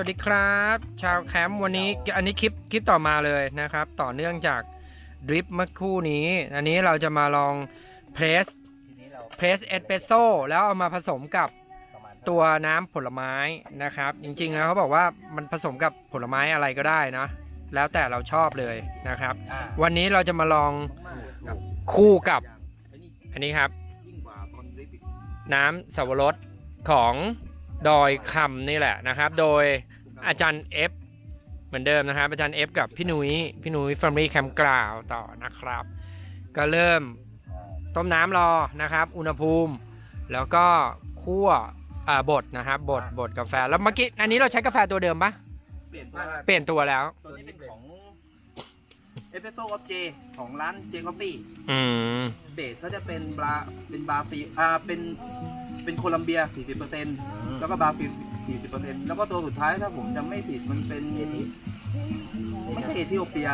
วัสดีครับ ชาวแคมป์วันนี้อันนี้คลิปคลิปต่อมาเลยนะครับ ต่อเนื่องจากดริปเมื่อครู่นี้ อันนี้เราจะมาลองเพรสทีนี้เราเพรสเอสเปรสโซ่แล้วเอามาผสมกับประมาณตัวน้ำผลไม้นะครับ จริงๆแล้วเขาบอกว่ามันผสมกับผลไม้อะไรก็ได้นะ แล้วแต่เราชอบเลยนะครับอ่าวันนี้เราจะมาลองกับคู่กับไอ้นี่อันนี้ครับยิ่งกว่าตอนริบอีกน้ำสับปะรดของ ดอยคำนี่แหละนะครับ โดยอาจารย์เอฟเหมือนเดิมนะครับ อาจารย์เอฟกับพี่นุ้ยพี่นุ้ยฟ a มลี่แคมป์กราวต่อนะครับ ก็เริ่มต้มน้ำรอนะครับ อุณหภูมิ แล้วก็คั่วอ่าบดนะครับบดบดกาแฟแล้วเมื่อกี้อันนี้เราใช้กาแฟตัวเดิมปะเปลี่ยนว่าเปลี่ยนตัวแล้ว ตัวนี้เป็นของ เอสเปรสโซ่ออฟเจของร้านเจคอฟฟี่อืมเบสก็จะเป็นบราเป็นบราฟีอ่าเป็นเป็นโคลัมเบีย 40%แล้วก็บราฟี40%แล้วก็ตัวสุดท้ายถ้าผมจำไม่ผิดมันเป็นไม่ใช่เอธิโอเปีย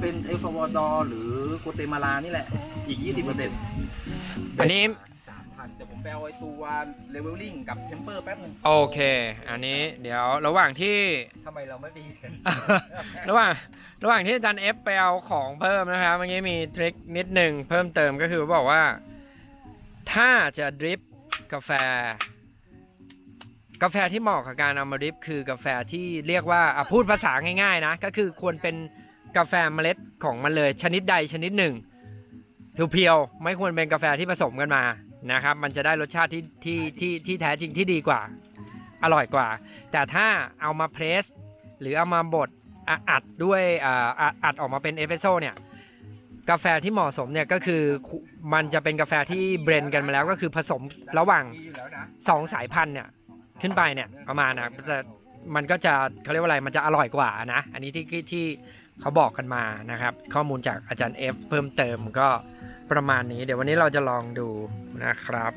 เป็นเอลซาวาดอร์หรือโกเตมาลานี่แหละ อีก 20%อันนี้ ไปเอาไอ้ตัวเลเวลลิ่งกับเทมเปอร์แป๊บนึงโอเค อันนี้เดี๋ยวระหว่างที่ ทำไมเราไม่ดีระหว่างระหว่างที่อาจารย์เอฟไปเอาของเพิ่มนะครับเมื่อกี้มีทริคนิดหนึ่งเพิ่มเติมก็คือบอกว่า ถ้าจะดริปกาแฟ กาแฟที่เหมาะกับการเอามาดริปคือกาแฟที่เรียกว่าอะพูดภาษาง่ายๆนะ ก็คือควรเป็นกาแฟเมล็ดของมันเลย ชนิดใดชนิดหนึ่งเพียวๆไม่ควรเป็นกาแฟที่ผสมกันมา นะครับ มันจะได้รสชาติที่ที่ที่ที่แท้จริงที่ดีกว่า อร่อยกว่า แต่ถ้าเอามาเพรส หรือเอามาบดอะอัดด้วยอ่าอะอัดออกมาเป็นเอสเปรสโซ่เนี่ยกาแฟที่เหมาะสมเนี่ยก็คือคุมันจะเป็นกาแฟที่เบรนกันมาแล้วก็คือผสมระหว่างมีอยู่แล้วนะสองสายพันธุ์เนี่ยขึ้นไปเนี่ยประมาณนะแต่มันก็จะเขาเรียกว่าอะไรมันจะอร่อยกว่านะ อันนี้ที่ที่ที่เขาบอกกันมานะครับ ข้อมูลจากอาจารย์เอฟเพิ่มเติมก็ ประมาณนี้ เดี๋ยววันนี้เราจะลองดูนะครับ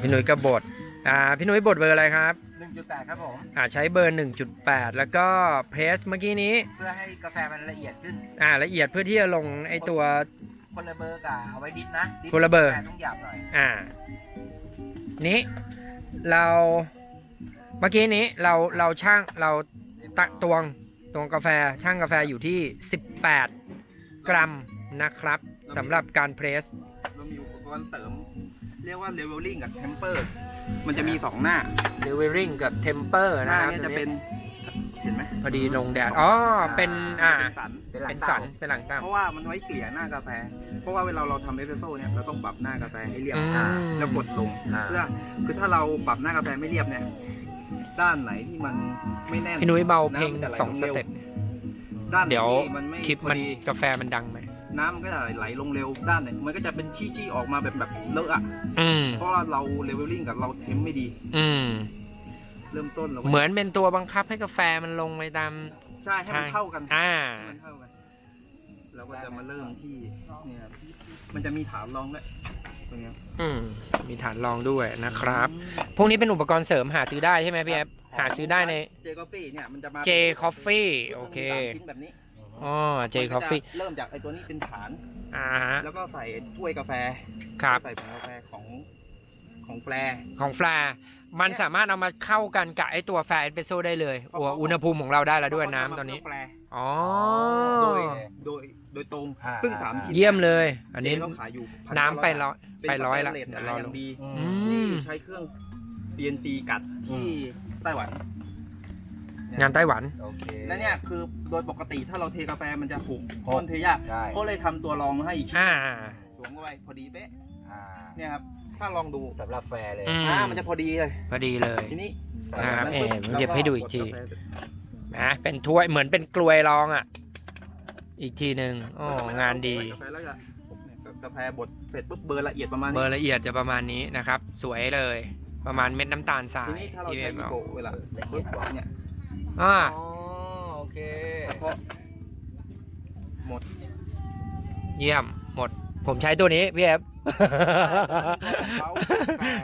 พี่หนุ่ยก็บดอ่าพี่หนุ่ยบดเบอร์อะไรครับ1.8 ครับผมอ่าใช้เบอร์ 1.8 แล้วก็เพรสเมื่อกี้นี้ เพื่อให้กาแฟมันละเอียดขึ้นอ่าละเอียดเพื่อที่จะลงไอตัวคนละเบอร์กับเอาไว้ดิฟนะดิฟคนละเบอร์กาแฟต้องหยาบหน่อยอ่า นี้เราเมื่อกี้นี้เราเราช่างเราตะตวง ตวงกาแฟช่างกาแฟอยู่ที่ 18 กรัมนะครับสำหรับการเพรส เรามีอุปกรณ์เสริม เรียกว่าเลเวลลิ่งกับเทมเปอร์ มันจะมี 2 หน้าเดลิเวอริ่งกับเทมเปอร์หนะน้าครับเนี้จะเป็น เห็นไหมพอดีลงแดดอ๋อเป็นอ่าเป็นสันเป็นสันเป็นหลังตั้ง เพราะว่ามันไว้เกลี่ยหน้ากาแฟ เพราะว่าเวลาเราทำเอสเปรสโซ่เนี่ยเราต้องปรับหน้ากาแฟให้เรียบอืม แล้วกดลง เพื่อคือถ้าเราปรับหน้ากาแฟไม่เรียบเนี่ย ด้านไหนที่มันไม่แน่นพี่นุ้ยเบาเพลงน้ำมันจะไหสองสร็วเต็ปด้านไหนเดี๋ยวที่มันไม่คลิปพอมันดีกาแฟมันดังไหมน้ำมันก็จะไหลลงเร็วด้านไหนมันก็จะเป็นชี้ๆออกมาแบบแบบเลอะอะอืมเพราะว่าเราเลเวลลิ่งกับเราเทมไม่ดี อืมเริ่มต้นเราก็เหมือนเป็นตัวบังคับให้กาแฟมันลงไปตามใช่ให้มันเข้ากันอ่าให้มันเข้ากันเราก็จะมาเริ่มที่เนี่ยครับมันจะมีฐานรองด้วย ตรงเนี้ย อืมมีฐานรองด้วยนะครับ พวกนี้เป็นอุปกรณ์เสริมหาซื้อได้ใช่ไหมพี่แอฟหาซื้อได้ใน เจคอฟฟี่เนี่ยมันจะมา J Coffee โอเค มันมีสามชิ้นแบบนี้อ๋อ J มันก็จะ Coffee เริ่มจากไอ้ตัวนี้เป็นฐาน อ่าฮะแล้วก็ใส่ถ้วยกาแฟครับ ใส่ผงกาแฟของของแฟร์ ของแฟร์มันสามารถเอามาเข้ากันกับไอตัวแฟร์เอสเปรสโซ่ได้เลยอัวอุณหภูมิของเราได้แล้วด้วยน้ำตอนนี้แฟร์ อ๋อ โดยโดยโดยตรงอ่าซึ่งสามชิ้นเยี่ยมเลย อันนี้เจ๊เขาขายอยู่น้ำไปร้อยเป็นไปร้อยละสเตนเลสเดี๋ยวหรอนาอลย่างงดีอืที่มใช้เครื่อง CNC กัดที่ไต้หวัน งานไต้หวัน โอเค และเนี่ยคือโดยปกติถ้าเราเทกาแฟมันจะหกหก ต้นเทยากใช่ก็เลยทำตัวรองให้อีกชิ้นอ่า สวมเข้าไปพอดีเป๊ะอ่าเนี่ยครับถ้าลองดูสำหรับแฟร์เลย อืม อ่ามันจะพอดีเลย พอดีเลย ทีนี้อ่าจากนั้นเอ่อปุ๊บผมเก็บให้ดูอีกทีเราดาแฟ นะเป็นถ้วยเหมือนเป็นกลวยรองอะ อีกทีหนึ่งโอ้งานดี กาแฟแล้วก็เนี่ยกาแฟบดเสร็จปุ๊บเบอร์ละเอียดประมาณเบนี้อร์ละเอียดจะประมาณนี้นะครับ สวยเลย ประมาณเม็ดน้ำตาลทรายทีนี้ถ้าเราที่ใช้เอ็มอีเอาโบเวลาปุ๊บเนี่ยอ่าอ๋อโอเคเพราะหมด เยี่ยมหมด ผมใช้ตัวนี้พี่เอฟ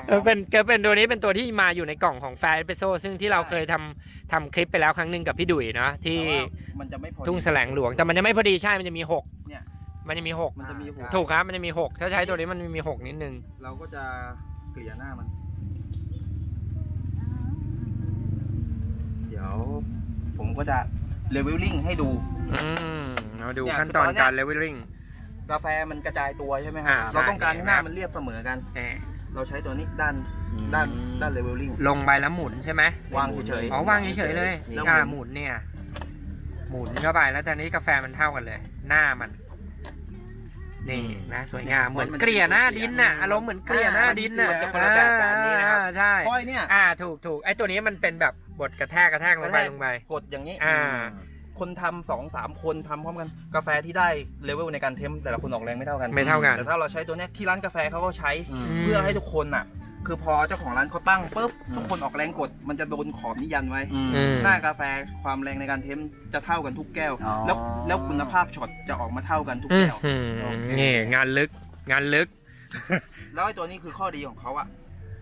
เขาเป็นก็เป็นตัวนี้เป็นตัวที่มาอยู่ในกล่องของแฟร์เอสเปรสโซซึ่งที่เราเคยทำทำคลิปไปแล้วครั้งหนึ่งกับพี่ดุยเนาะที่ มันจะไม่พอดี ทุ่งแสลงหลวงแต่มันจะไม่พอดีใช่มันจะมีหกเนี่ย มันจะมีหกมันจะมีหัวถูกครับมันจะมีหกถ้าใช้ตัวนี้มันมีหกนิดนึง เราก็จะเกลี่ยหน้ามันดี๋ยว ผมก็จะเลเวลลิ่งให้ดู อืมเราดูเนี่ยขั้นตอนคือตอนเนี้ย การเลเวลลิ่ง กาแฟมันกระจายตัวใช่ไหมคอ่ารับใช่เราต้องการให้หน้าครับมันเรียบเสมอกันแหมเราใช้ตัวนี้ด้านด้านด้านเลเวลลิ่ง ลงไปแล้วหมุนใช่ไหมวางเฉย อ๋อวางเฉยๆเลยแล้วอ่าหหมุมุนนเนี่ย หมุนเข้าไปแล้วตอนนี้กาแฟมันเท่ากันเลย หน้ามัน นี่นะสวยงามเหมือนเกลี่ยหน้าดินน่ะอารมณ์เหมือนเกลี่ยหน้าดินน่ะมันจะคนละแบบกันนี่นะครับ อ่าใช่ๆเพราะไอ้เนี่ย อ่าถูกถูกไอ้ตัวนี้มันเป็นแบบบดกระแทกกระแทกลงไปลงไป กดอย่างนี้อ่า คนทำสองสามคนทำพร้อมกันกาแฟที่ได้เลเวลในการเทมแต่ละคนออกแรงไม่เท่ากัน ไม่เท่ากัน แต่ถ้าเราใช้ตัวเนี้ยที่ร้านกาแฟเขาก็ใช้มเพื่อให้ทุกคนน่ะ คือพอเจ้าของร้านเขาตั้งปุ๊บทุกคนออกแรงกด มันจะโดนขอบนิยันไว้อืมหน้ากาแฟความแรงในการเทมจะเท่ากันทุกแก้วอ๋อแล้วแล้วคุณภาพช็อตจะออกมาเท่ากันทุกอื้อแก้วหือโอเคนี่งานลึกงานลึก แล้วไอ้ตัวนี้คือข้อดีของเขาอะ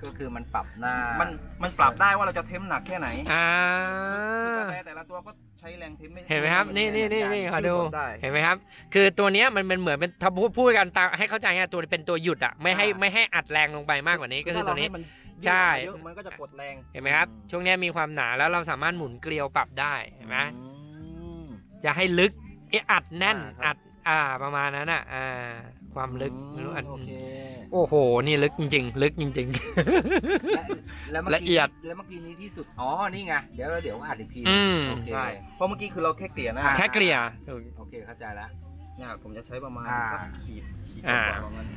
ก็คือมันปรับหน้ามันมันปรับได้ว่าเราจะเทมหนักแค่ไหนอ่า กาแฟแต่ละตัวก็ใช้แรงเทมไม่เห็นไหมครับ นี่นี่นี่นี่ขอดู ได้ เห็นไหมครับ คือตัวเนี้ยมันเป็นเหมือนเป็นถ้าพูดพูดกันตามให้เข้าใจง่ายตัวเป็นตัวหยุดอะไม่ให้ไม่ให้อัดแรงลงไปมากกว่านี้ก็คือตัวนี้ ถ้าเราให้มันใช่ เยอะมันก็จะกดแรงเห็นไหมครับ ช่วงเนี้ยมีความหนาแล้วเราสามารถหมุนเกลียวปรับได้เห็นไหมอืม จะให้ลึกเอะอัดแน่นอ่าครับ อัดอ่าประมาณนั้นอะอ่า ความลึกไม่รู้อัดโอเคโอ้โห นี่ลึกจริงๆ ลึกจริงและแล้วมื่กี้ละเอียด แล้วเมื่อกี้นี้ที่สุด อ๋อ นี่ไง เดี๋ยวเดี๋ยวอัดอีกทีอืมโอเค ใช่เพราะเมื่อกี้คือเราแค่เกลี่ยหนะอ่าๆแค่เกลี่ยถูก โอเค เข้าใจแล้วเนี่ยผมจะใช้ประมาณอ่า สักขีดขีดอ่ากว่าประมาณนี้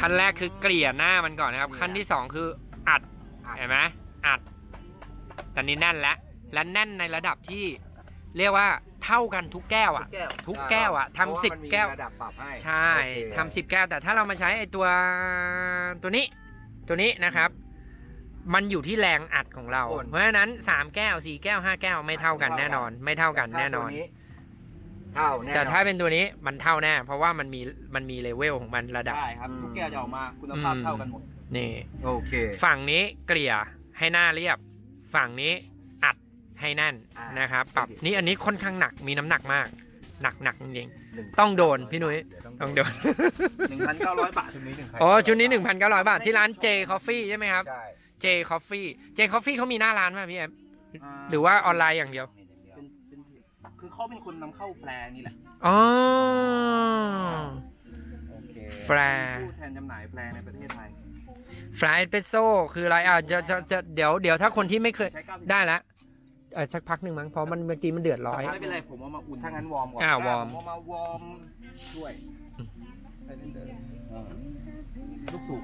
ขั้นแรกคือเกลี่ยหน้ามันก่อนนะครับเกลี่ยขั้นที่สองคืออัดอัดเห็นไหมอัด ตอนนี้แน่นแล้วและแน่นในระดับที่ เรียกว่าเท่ากันทุกแก้วอะแก้วทุกแก้วอะเพราะทำว่าสิบมันมีแก้วระดับปรับให้ใช่โอเคทำสิบแก้วแต่ถ้าเรามาใช้ไอ้ตัวตัวนี้ตัวนี้นะครับ มันอยู่ที่แรงอัดของเรา เพราะฉะนั้นสามแก้วสี่แก้วห้าแก้วไม่เท่ากันแน่นอน ไม่เท่ากันแน่นอนเท่าแน่นอนแต่ถ้าเป็นตัวนี้มันเท่าแน่เพราะว่ามันมีมันมีเลเวลของมันระดับได้ครับอืมทุกแก้วจะออกมาคุณภาพอืมเท่ากันหมดนี่โอเค ฝั่งนี้เกลี่ยให้หน้าเรียบ ฝั่งนี้อัด ให้แน่นอ่านนะครับปรับโอเคนี่อันนี้ค่อนข้างหนักมีน้ำหนักมาก หนักหนักจริงหนึ่ต้องโดนพี่นุ้ยเดี๋วๆต้องโดน1,900บาทชุดนี้หนึ่งพัอ๋อชุดนี้ 1,900 บาทที่ร้าน J Coffee ใช่ไหมครับ ใช่ J Coffee J Coffee เขามีหน้าร้านไหมพี่แอมาหรือว่าออนไลน์อย่างเดียว เป็นเป็นคือเขาเป็นคนนำเข้าแฟร์นี่แหละอ๋อ โอเคแฟร์ผู้แทนจำหน่ายแฟร์ในประเทศไทยฟรายเปโซคืออะไรอะจะจะจะเดี๋ยวเดี๋ยวถ้าคนที่ไม่เคยใช้90ได้ละ เออสักพักหนึ่งมั้งเพราะมันเมื่อกี้มันเดือดร้อย ไม่เป็นไรผมเอามาอุ่นถ้างั้นวอร์มก่อนอ่าวอร์มผมเอามาวอร์มช่วยใช้เล่นเดิมลูกสูบ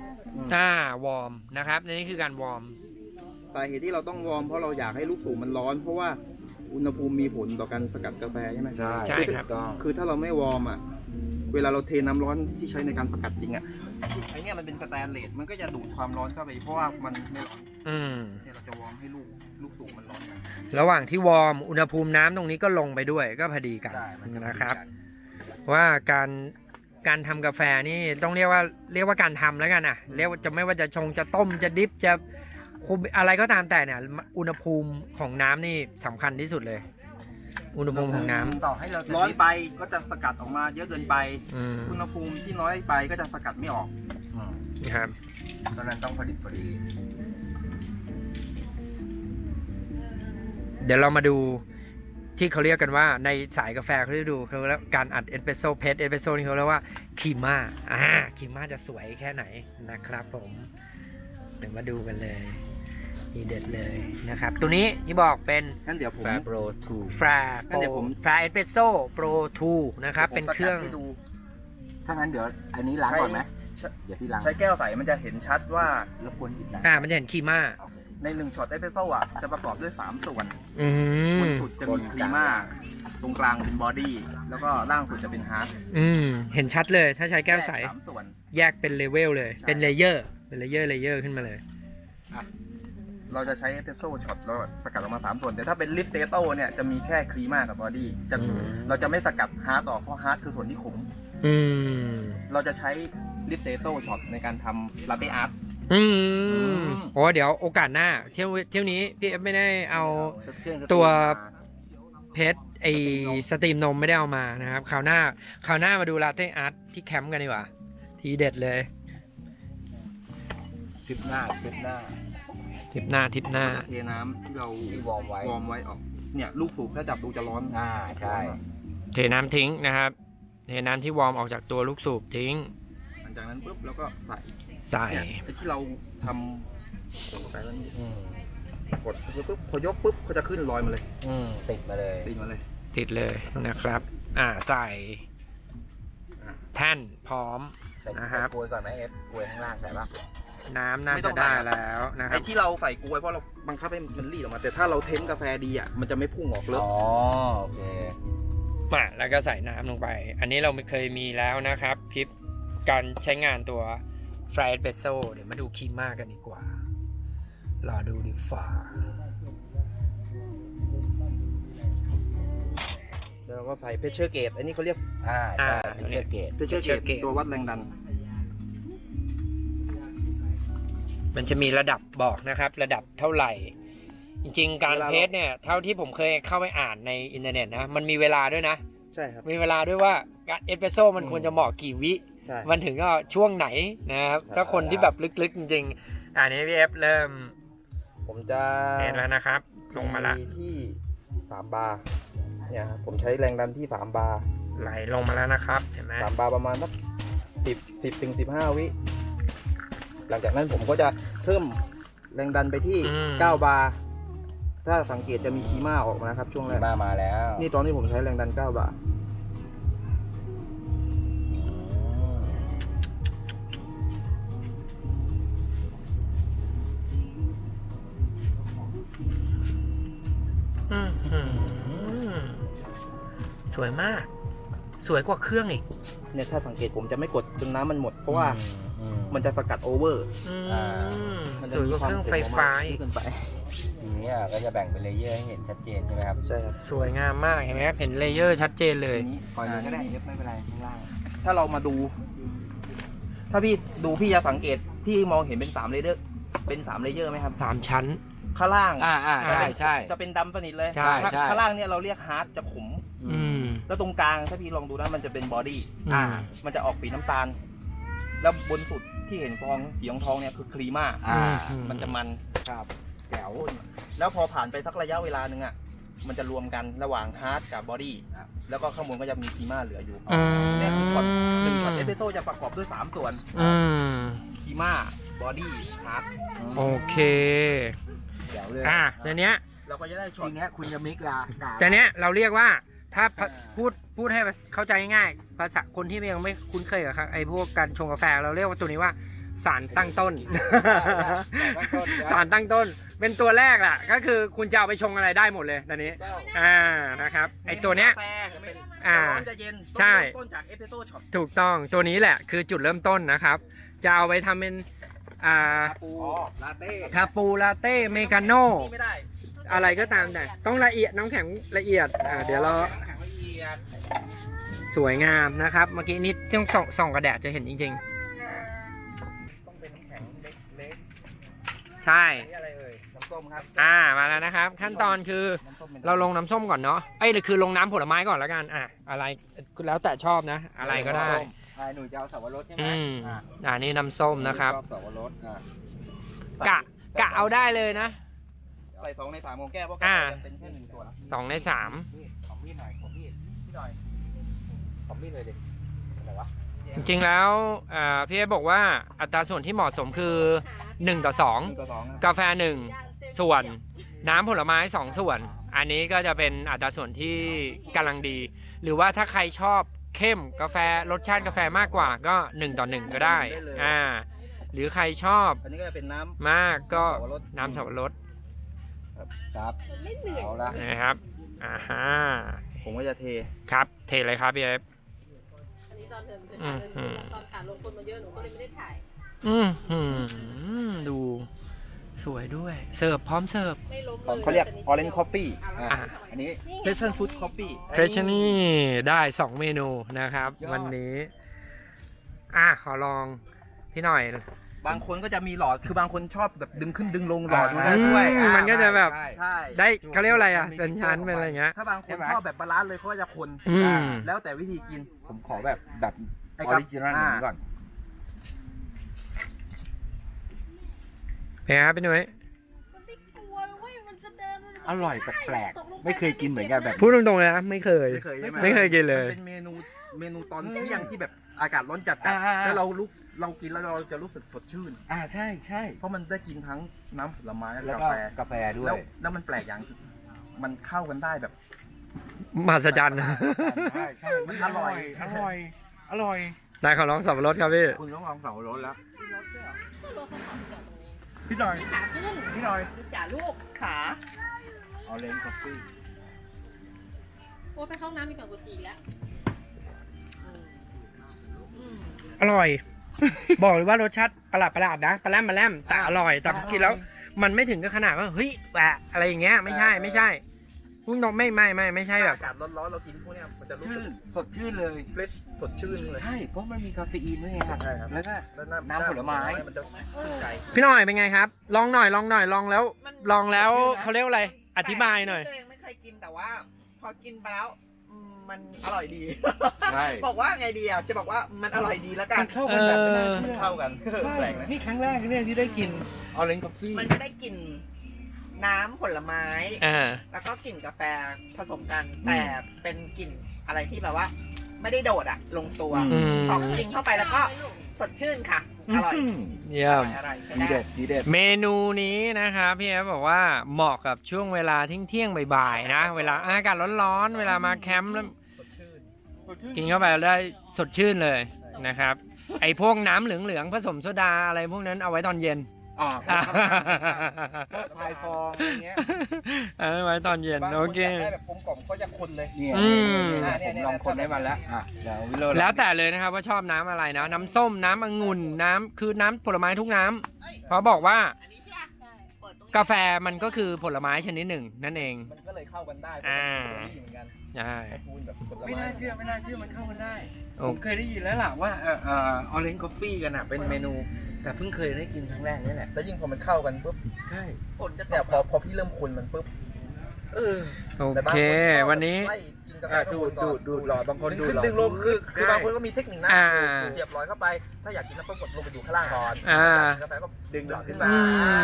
อ่าวอร์มนะครับนี่คือการวอร์มสาเหตุที่เราต้องวอร์มเพราะเราอยากให้ลูกสูบมันร้อน เพราะว่าอุณหภูมิมีผลต่อการสกัดกาแฟใช่ไหม ใช่ใช่ครับถูกต้องคือถ้าเราไม่วอร์มอะ เวลาเราเทน้ำร้อนที่ใช้ในการสกัดจริงอะ ไอเนี้ยมันเป็นสแตนเลส มันก็จะดูดความร้อนเข้าไป เพราะว่ามันไม่ร้อนอืม เนี่ยเราจะวอร์มให้ลูก ลูกสูบมันร้อนกัน ระหว่างที่วอร์มอุณหภูมิน้ำตรงนี้ก็ลงไปด้วยก็พอดีกันใช่มันก็นะครับเหมือนกัว่าการการทำกาแฟนี่ต้องเรียกว่าเรียกว่าการทำแล้วกันนะเรียกว่าจะไม่ว่าจะชงจะต้มจะดิฟจะคุมอะไรก็ตามแต่เนี่ยอุณหภูมิของน้ำนี่สำคัญที่สุดเลย อุณหภูมิของน้ำต่อให้เราจะร้อนไปก็จะสกัดออกมาเยอะเกินไป อืมอุณหภูมิที่น้อยไปก็จะสกัดไม่ออกอืมครับ ตอนนั้นต้องพอดีพอดี เดี๋ยวเรามาดูที่เขาเรียกกันว่าในสายกาแฟเขาเรียกดูเขาเรียกการอัดเอสเปรสโซ่เพชรเอสเปรสโซ่นี่เขาเรียกว่าคีม่าอ่าคีม่าจะสวยแค่ไหนนะครับผมเดี๋ยวมาดูกันเลยนี่เด็ดเลยนะครับ ตัวนี้ที่บอกเป็นงั้นเดี๋ยวผม แฟร์โปรทูฟรางั้นเดี๋ยวผม ฟราเอสเปรสโซ่โปรทูนะครับผมเป็นเครื่องสกัดให้ดู ถ้างั้นเดี๋ยวอันนี้ล้างก่อนไหมใช้ เดี๋ยวที่ล้างใช้แก้วใสมันจะเห็นชัดว่า รบกวนหยิบนะ อ่ามันจะเห็นคีม่า โอเค ในหนึ่งช็อตเอสเปรสโซ่อะจะประกอบด้วย 3 ส่วนอืบนมสุดจะมีครีม่าตรงกลางเป็นบอดี้แล้วก็ล่างสุดจะเป็นฮาร์ดอืมเห็นชัดเลยถ้าใช้แก้วใส สามส่วน แยกเป็นเลเวลเลยใช่เป็นเลเยอร์ เป็นเลเยอร์เลเยอร์ขึ้นมาเลย เราจะใช้เอสเปรสโซ่ช็อตแล้วสกัดออกมา 3 ส่วน แต่ถ้าเป็นลิฟเตโต้เนี่ยจะมีแค่ครีม่ากับบอดี้จะอืม เราจะไม่สกัดฮาร์ดออกเพราะฮาร์ดคือส่วนที่ขม อืม เราจะใช้ลิฟเตโต้ช็อตในการทำลาเต้อาร์ต อืมโอ้เดี๋ยวโอกาสหน้า เที่ยวเที่ยวนี้พี่เอฟไม่ได้เอา เครื่องสตัวมาเพชรไอสตรีมนมไม่ได้เอามานะครับคราวหน้าคราวหน้ามาดูลาเต้อาร์ตที่แคมป์กันดีกว่า ทีเด็ดเลยคลิปหน้าคลิปหน้าทิปหน้าทิปหน้า เทน้ำที่เราที่วอร์มไว้ วอร์มไว้ออก เนี่ยลูกสูบถ้าจับดูจะร้อนอ่าใช่ เทน้ำทิ้งนะครับ เทน้ำที่วอร์มออกจากตัวลูกสูบทิ้ง หลังจากนั้นปุ๊บแล้วก็ใส่ ใส่เนี่ยไอ้ที่เราทำส่งไปแล้วนี่อืมกดปุ๊บพอยกปุ๊บก็จะขึ้นลอยมาเลยอืมติดมาเลยตีมาเลย ติดเลยนะครับ อ่าใส่แท่นพร้อม ใส่นะครับ ใส่กลวยก่อนไหมเอฟกลวยข้างล่างใส่ปะน้ำน่าจะได้แล้วนะครัไอ้บ ที่เราใส่กลวยเพราะเราบังคับให้มันรีดออกมา แต่ถ้าเราเทมกาแฟดีอะมันจะไม่พุ่งออกเลยอ๋อโอเคมาแล้วก็ใส่น้ำลงไป อันนี้เราไม่เคยมีแล้วนะครับ คลิปการใช้งานตัว f r i e d b e s o เดี๋ยวมาดูคีม่ากันดีกว่า รอดูดีฝ่าแล้วก็ใส่เพชเชอร์เกตอันนี้เขาเรียกอ่าใช่อ่าเป็นเชือกเกตเพชเชอร์เก Pressure ต gauge ตัววัดแรงดัน มันจะมีระดับบอกนะครับ ระดับเท่าไหร่ จริงๆ การเวลาเราเทสเนี่ย เท่าที่ผมเคยเข้าไปอ่านในอินเทอร์เน็ตนะ มันมีเวลาด้วยนะ ใช่ครับ มีเวลาด้วยว่าการเอสเปรสโซ่มันอืมควรจะเหมาะกี่วิ ใช่มันถึงก็ช่วงไหนนะครับครับถ้าคนที่แบบลึกๆจริงๆอันนี้พี่เอฟเริ่ม ผมจะเทสแล้วนะครับ ลงมาละที่สามบาร์เนี่ยครับผมใช้แรงดันที่สามบาร์ไหลลงมาแล้วนะครับเห็นไหมสามบาร์ประมาณสักสิบสิบถึงสิบห้าวิ หลังจากนั้นผมก็จะเพิ่มแรงดันไปที่อืมเก้าบาร์ถ้าสังเกตจะมีคีม่าออกมานะครับ ช่วงแรกมามาแล้ว นี่ตอนนี้ผมใช้แรงดันเก้าบาร์ สวยมาก สวยกว่าเครื่องอีก เนี่ยถ้าสังเกตผมจะไม่กดจนน้ำมันหมด เพราะว่าอืมมันจะสกัดโอเวอร์ อืมอ่ามันสจะวยมีกว่าควาเคมรื่องขมไฟออกมาฟ้าอีกเกินไปทีนี้ก็จะแบ่งเป็นเลเยอร์ให้เห็นชัดเจนใช่ไหมครับใช่ครับสวยงามมากเห็นไหมครับเห็นเลเยอร์ชัดเจนเลย ทีนี้ปล่อยเลยก็ได้เอฟไม่เป็นไรข้างล่าง ถ้าเรามาดู ถ้าพี่ดูพี่จะสังเกตพี่มองเห็นเป็นสามเลเยอร์ เป็นสามเลเยอร์ไหมครับ สามชั้น ข้างล่างอ่าอ่าใช่ใช่ จะเป็นดำสนิทเลยใช่ข้างใช่ ข้างล่างเนี่ยเราเรียกฮาร์ดจะขม อืม แล้วตรงกลางถ้าพี่ลองดูนะมันจะเป็นบอดี้อ่า มันจะออกสีน้ำตาล แล้วบนสุดที่เห็นฟองสีทองทองๆเนี่ยคือครีม่าอ่ามันจะมันครับแจ๋วแล้วพอผ่านไปสักระยะเวลาหนึ่งอะมันจะรวมกันระหว่างฮาร์ดกับบอดี้ครับแล้วก็ข้างบนก็จะมีครีม่าเหลืออยู่อืมเนี่ยคือช็อตหนึ่งช็อตเอสเปรสโซ่จะประกอบด้วย3ส่วนอืม ครีม่าบอดี้ฮาร์ดโอเคเดี๋ยวเลยอะทีเนี้ย เราก็จะได้ช็อทีตเนี้ยคุณจะมิกลากาแต่เนี้ยเราเรียกว่า ถ้าพะอ่าพูดพูดให้เข้าใจง่ายๆภาษาคนที่ยังไม่คุ้นเคยกับไอ้พวกการชงกาแฟเราเรียกว่าตัวนี้ว่าสารตั้งต้น สารตั้งต้นเป็นตัวแรกล่ะ ก็คือคุณจะเอาไปชงอะไรได้หมดเลยตอนนี้ อ่านะครับไอ้ตัวเนี้ยกาแฟเป็นอ่าร้อนจะเย็นใช่ ต้นจากเอสเปรสโซ่ช็อตถูกต้องตัวนี้แหละคือจุดเริ่มต้นนะครับ จะเอาไปทำเป็นอ่าปูลาเต้คาปูลาเต้เมกาโนนี่ไม่ได้ อะไรก็ตามแต่ต้องละเอียดน้ำแข็งละเอียดอ่าเดี๋ยวเราแข็งละเอียดสวยงามนะครับ เมื่อกี้นี้ต้องส่องส่องกระแดดจะเห็นจริง ต้องเป็นน้ำแข็งเล็กๆ ใช่ๆนี่อะไรเอ่ยน้ำส้มครับอ่ามาแล้วนะครับ ขั้นตอนคือน้ำส้มเป็นเราลงน้ำส้มก่อนเนาะเอ้ยหรือคือลงน้ำผลไม้ก่อนแล้วกันอะอะไรแล้วแต่ชอบนะ อะไรก็ได้ อ่าหนูจะเอาสับปะรดใช่ไหมอืมอ่าอ่านี่น้ำส้มนะครับ ชอบสับปะรดอ่ากะกะเอาได้เลยนะ ใส่สองในสามของแก้วเพราะอ่ากาแฟจะเป็นแค่หนึ่งส่วนสองในสามนี่ของพี่หน่อยของพี่พี่หน่อยของพี่เลยดิอะไรวะจริงๆแล้วอ่าพี่เอบอกว่าอัตราส่วนที่เหมาะสมคือ 1 ต่อ หนึ่งต่อสองนะ2กาแฟ 1 ส่วน น้ำผลไม้ 2 ส่วน อันนี้ก็จะเป็นอัตราส่วนที่กำลังดี หรือว่าถ้าใครชอบเข้มกาแฟรสชาติกาแฟมากกว่าก็ 1 ต่อ 1 ก็ได้อ่าหรือใครชอบอันนี้ก็จะเป็นน้ำมากก็สับปะรดน้ำสับปะรด ครับเอาละนะครับ อ่าฮะผมก็จะเท ครับ เทเลยครับพี่เอฟอันนี้ตอนเดินอืมเดินตอนขาลงคนมาเยอะหนูก็เลยไม่ได้ถ่าย อืมหืมดู สวยด้วย เสิร์ฟพร้อมเสิร์ฟไม่ล้มเลยเขาเรียกแต่นิด orange coffee อะอะอันนี้นี่ไง passion fruit coffee เพชรนี่ได้2เมนูนะครับยอดวันนี้ อะขอลองพี่หน่อย บางคนก็จะมีหลอดคือบางคนชอบแบบดึงขึ้นดึงลงหลอดอ่ามันจะด้วยอืมมันก็จะแบบ ใช่ใช่ ได้เขาเรียกว่าอะไรอะเป็นชั้นเป็นอะไรเงี้ย ถ้าบางคนชอบแบบบาลานซ์เลยเขาก็จะคนอืม แล้วแต่วิธีกิน ผมขอแบบแบบไอ้อครัอบริจินอลอย่างนี้ก่อน เป็นไงครับพี่หนุ่ยมันไม่กลัวเลยเว้ยมันจะเดินมันจะอร่อยแปลกๆไม่เคยกินเหมือนกันแบบ พูดตรงๆเลยนะไม่เคย ไม่เคยใช่ไหมไม่เคยกินเลย มันเป็นเมนูเมนูตอนเที่ยงที่แบบอากาศร้อนจัดอ่าอ่าอ่าแล้วเราลุก เรากินแล้วเราจะรู้สึกสดชื่น อ่าใช่ใช่เพราะมันได้กินทั้งน้ำผลไม้และแล้วกาก็แฟกาแฟด้วแล้วยแล้วมันแปลกอย่างคือมันเข้ากันได้แบบ มหัศจรรย์ใช่ใช่มันอร่อย อร่อย อร่อยนายขอลองสับปะรดครับพี่ คุณต้องลองเสารถแล้วตัวเขาขอจอดตรงนี้พี่หน่อยขาขึ้นพี่หน่อยจ่าลูกขาเอาเลนส์คอฟฟี่โอ้ไปเข้าห้องน้ำมีก่อนกูทีแล้วอร่อย บอกเลยว่ารสชาติประหลาดประหลาดๆนะปลาแรมปลาแรมแต่อร่อยแต่กินแล้ว มันไม่ถึงกับขนาดว่าเฮ้ยแหวะอะไรอย่างเงี้ยไม่ใช่ไม่ใช่พุ่งตรงไม่ไม่ไม่ไม่ใช่แบบ อากาศร้อนๆเรากินพวกเนี้ยมันจะรู้สึชื่กนสดชื่นเลย เฟรชสดชื่นเลย ใช่ เพราะมันมีคาเฟอีนด้วยไงครับ ใช่ครับ แล้วก็ แล้วน้ำผลไม้ มันจะชื่นใจ พี่หน่อยเป็นไงครับ ลองหน่อยลองหน่อยลองแล้ว ลองแล้วเขาเรียกว่าอะไรอธิบายหน่อย ตัวเองไม่เคยกินแต่ว่า พอกินไปแล้วอื มมันอร่อยดี ใช่ บอกว่าไงดีอะจะบอกว่ามันอร่อยดีแล้วกันมันเข้ากันแบบไม่น่าเออเชื่อเข้ากันใช่แปลกนะนี่ครั้งแรกเนี่ยที่ได้กินออเรนจ์คอฟฟี่มันจะได้กลิ่นน้ำผลไม้ อ่า แล้วก็กลิ่นกาแฟผสมกัน แต่เป็นกลิ่นอะไรที่แบบว่า ไม่ได้โดดอะลงตัวอืม พอกินเข้าไปแล้วก็ สดชื่นค่ะ อร่อย เยี่ยมอร่อยใช่ดีได้ เด็ดดีเด็ด เมนูนี้นะครับพี่แอฟบอกว่าเหมาะกับช่วงเวลาเที่ยงๆบ่ายๆนะ เวลาอากาศร้อนๆ เวลามาแคมป์แล้วสดชื่นกินเข้าไปแล้วได้สดชื่นเลยนะครับ ไอ้พวกน้ำเหลืองๆผสมโซดาอะไรพวกนั้นเอาไว้ตอนเย็น อ่าอ่าพายฟองอะไรเงี้ยเอาไว้ตอนเย็นบางโอคนเคอยากได้แบบกลมกล่อมก็จะคนเลยเนี่ยอืมเนี่ยผมลองคนได้มาแล้วอะเดี๋ยววิโรจน์แล้วแต่เลยนะครับว่าชอบน้ำอะไรนะ น้ำส้มน้ำองุ่นน้ำคือน้ำผลไม้ทุกน้ำเพราะบอกว่าอัน กาแฟมันก็คือผลไม้ชนิดหนึ่งนั่นเอง มันก็เลยเข้ากันได้อ่า เหมือนกันใช่ คูณแบบผลไม่ไม้น่าเชื่อไม่น่าเชื่อมันเข้ากันได้ โอ้ ผมเคยได้ยินแล้วล่ะว่าเออเออออเรนจ์คอฟฟี่กันอะเป็นเมนู แต่เพิ่งเคยได้กินครั้งแรกนี่แหละแล้วยิ่งพอมันเข้ากันปุ๊บใช่ฝนจะตเนี่ยกพอพอพี่เริ่มคนมันปุ๊บเออโอแต่บางเคก็วันนี้ ไล่กินกาแฟ อะข้างดูบดนก่ดูอนดดูดหลอดบางคนดึงดูดขึ้นหลอด ดึงลงคือคือใช่บางคนก็มีเทคนิคนะอ่าเสียบร้อยเข้าไป ถ้าอยากกินน้ำต้มกดลงไปอยู่ข้างล่างก่อนอ่ากาแฟก็ดึงหลอดขึ้นมาอื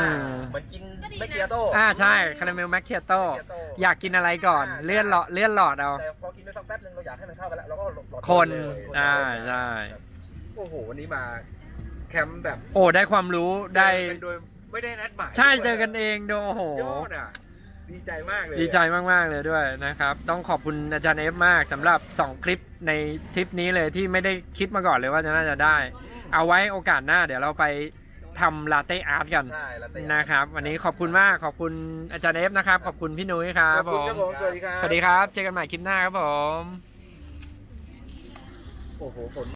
ม เหมือนกินไม่เกียโต้อ่าใช่คาราเมลแมคเคียโต้เกียโต้อยากกินอะไรก่อนเลื่อนหลอดเลื่อนหลอดเอา แต่พอกินไปสักแป๊บนึงเราอยากให้มันเข้ากันแล้วเราก็หลอดคนเลยใช่ใช่ โอ้โหวันนี้มาแคมป์แบบโอ้ได้ความรู้ได้ เจอกันโดยไม่ได้นัดหมายใช่ด้วยเจอกันเองดูโอ้โห ยอดอะ ดีใจมากเลยดีใจมากๆเลยด้วยนะครับ ต้องขอบคุณอาจารย์เอฟมากสำหรับ 2 คลิปในทริปนี้เลยที่ไม่ได้คิดมาก่อนเลยว่าจะน่าจะได้ เอาไว้โอกาสหน้า เดี๋ยวเราไปทำลาเต้อาร์ตกันใช่แล้วแต่นะครับ วันนี้ขอบคุณมากขอบคุณอาจารย์เอฟนะครับ ขอบคุณพี่นุ้ยครัขบอบผคุณมครับผมสวัสดีครับสวัสดีครับ เจอกันใหม่คลิปหน้าครับผม โอ้โหฝน